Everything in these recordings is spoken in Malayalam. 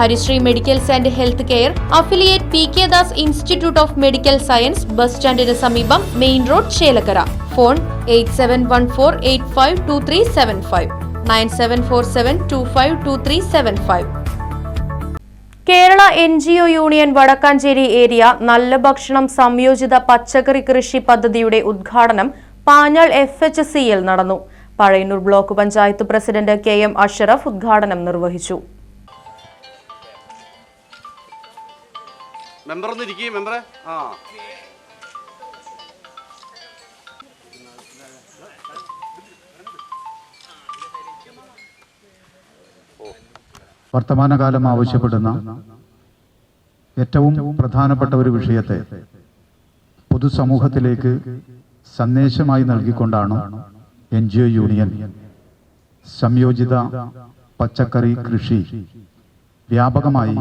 Harishree medicals and health care affiliate P K Das institute of medical science bus സ്റ്റാൻഡിന് സമീപം main road Chelakkara. Phone eight seven one four eight five two three seven five. Nine seven four seven two five two three seven five. Kerala N G O union Vadakkanchery area നല്ല ഭക്ഷണം സംയോജിത പച്ചക്കറി കൃഷി പദ്ധതിയുടെ ഉദ്ഘാടനം പാഞ്ഞാൾ എഫ് എച്ച് സിയിൽ നടന്നു. Pazhayannur block panchayat president K M Ashraf ഉദ്ഘാടനം നിർവഹിച്ചു. മെമ്പർ ഒന്ന് ഇരിക്കും മെമ്പറെ ആ. വർത്തമാനകാലം ആവശ്യപ്പെടുന്ന ഏറ്റവും പ്രധാനപ്പെട്ട ഒരു വിഷയത്തെ പൊതുസമൂഹത്തിലേക്ക് സന്ദേശമായി നൽകിക്കൊണ്ടാണ് എൻ ജി ഒ യൂണിയൻ സംയോജിത പച്ചക്കറി കൃഷി വ്യാപകമായി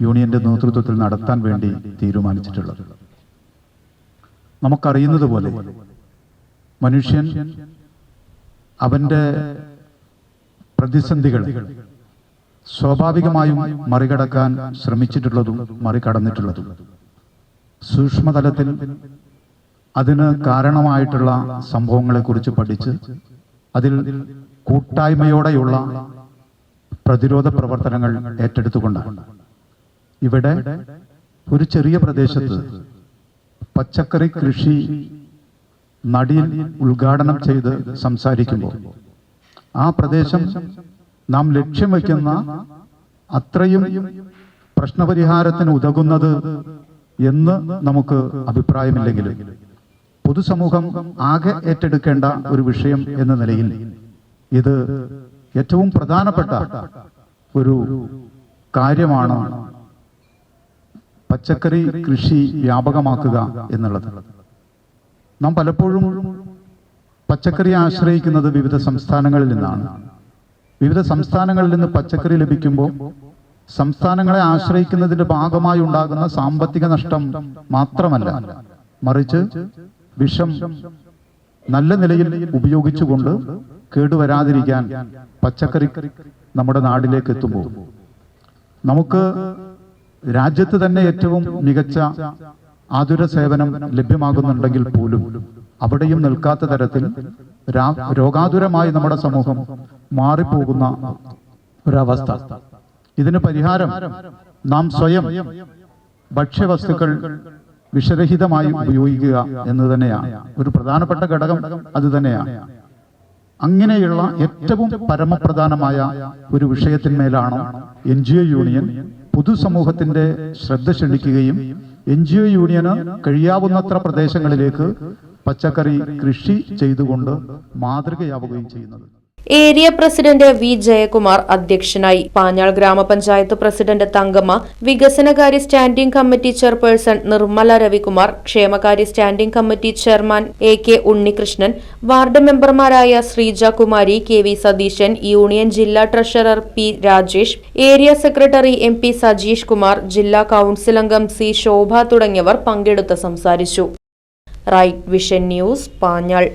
യൂണിയന്റെ നേതൃത്വത്തിൽ നടത്താൻ വേണ്ടി തീരുമാനിച്ചിട്ടുള്ളത്. നമുക്കറിയുന്നത് പോലെ മനുഷ്യൻ അവന്റെ പ്രതിസന്ധികൾ സ്വാഭാവികമായും മറികടക്കാൻ ശ്രമിച്ചിട്ടുള്ളതും മറികടന്നിട്ടുള്ളതും സൂക്ഷ്മതലത്തിൽ അതിന് കാരണമായിട്ടുള്ള സംഭവങ്ങളെക്കുറിച്ച് പഠിച്ച് അതിൽ കൂട്ടായ്മയോടെയുള്ള പ്രതിരോധ പ്രവർത്തനങ്ങൾ ഏറ്റെടുത്തുകൊണ്ടാണ്. ഇവിടെ ഒരു ചെറിയ പ്രദേശത്ത് പച്ചക്കറി കൃഷി നടിയിൽ ഉദ്ഘാടനം ചെയ്ത് സംസാരിക്കുമ്പോൾ ആ പ്രദേശം നാം ലക്ഷ്യം വയ്ക്കുന്ന അത്രയും പ്രശ്നപരിഹാരത്തിന് ഉതകുന്നത് എന്ന് നമുക്ക് അഭിപ്രായമില്ലെങ്കിലും പൊതുസമൂഹം ആകെ ഏറ്റെടുക്കേണ്ട ഒരു വിഷയം എന്ന നിലയിൽ ഇത് ഏറ്റവും പ്രധാനപ്പെട്ട ഒരു കാര്യമാണ് പച്ചക്കറി കൃഷി വ്യാപകമാക്കുക എന്നുള്ളത്. നാം പലപ്പോഴും പച്ചക്കറി ആശ്രയിക്കുന്നത് വിവിധ സംസ്ഥാനങ്ങളിൽ നിന്നാണ്. വിവിധ സംസ്ഥാനങ്ങളിൽ നിന്ന് പച്ചക്കറി ലഭിക്കുമ്പോൾ സംസ്ഥാനങ്ങളെ ആശ്രയിക്കുന്നതിന്റെ ഭാഗമായി ഉണ്ടാകുന്ന സാമ്പത്തിക നഷ്ടം മാത്രമല്ല മറിച്ച് വിഷം നല്ല നിലയിൽ ഉപയോഗിച്ചുകൊണ്ട് കേടുവരാതിരിക്കാൻ പച്ചക്കറി നമ്മുടെ നാടിലേക്ക് എത്തുമ്പോൾ നമുക്ക് രാജ്യത്ത് തന്നെ ഏറ്റവും മികച്ച ആതുര സേവനം ലഭ്യമാകുന്നുണ്ടെങ്കിൽ പോലും അവിടെയും നിൽക്കാത്ത തരത്തിൽ രോഗാതുരമായി നമ്മുടെ സമൂഹം മാറിപ്പോകുന്ന ഒരവസ്ഥ. ഇതിന് പരിഹാരം നാം സ്വയം ഭക്ഷ്യവസ്തുക്കൾ വിഷരഹിതമായി ഉപയോഗിക്കുക എന്ന് തന്നെയാണ്. ഒരു പ്രധാനപ്പെട്ട ഘടകം അത് തന്നെയാണ്. അങ്ങനെയുള്ള ഏറ്റവും പരമപ്രധാനമായ ഒരു വിഷയത്തിന്മേലാണ് എൻ ജി ഒ യൂണിയൻ പൊതുസമൂഹത്തിന്റെ ശ്രദ്ധ ക്ഷണിക്കുകയും എൻ ജി ഒ യൂണിയന് കഴിയാവുന്നത്ര പ്രദേശങ്ങളിലേക്ക് പച്ചക്കറി കൃഷി ചെയ്തുകൊണ്ട് മാതൃകയാവുകയും ചെയ്യുന്നത്. ഏരിയ പ്രസിഡന്റ് വി ജയകുമാർ അധ്യക്ഷനായി പാഞ്ഞാൾ ഗ്രാമപഞ്ചായത്ത് പ്രസിഡന്റ് തങ്കമ്മ വികസനകാര്യ standing committee chairperson Nirmala Ravikumar ക്ഷേമകാര്യ standing committee chairman A K Unnikrishnan ward മെമ്പർമാരായ Sreeja Kumari K V Satheesan union ജില്ലാ treasurer P Rajesh area secretary M P Sajeesh Kumar ജില്ലാ കൌൺസിൽ അംഗം സി ശോഭ തുടങ്ങിയവർ പങ്കെടുത്ത് സംസാരിച്ചു. Right vision news Panjal.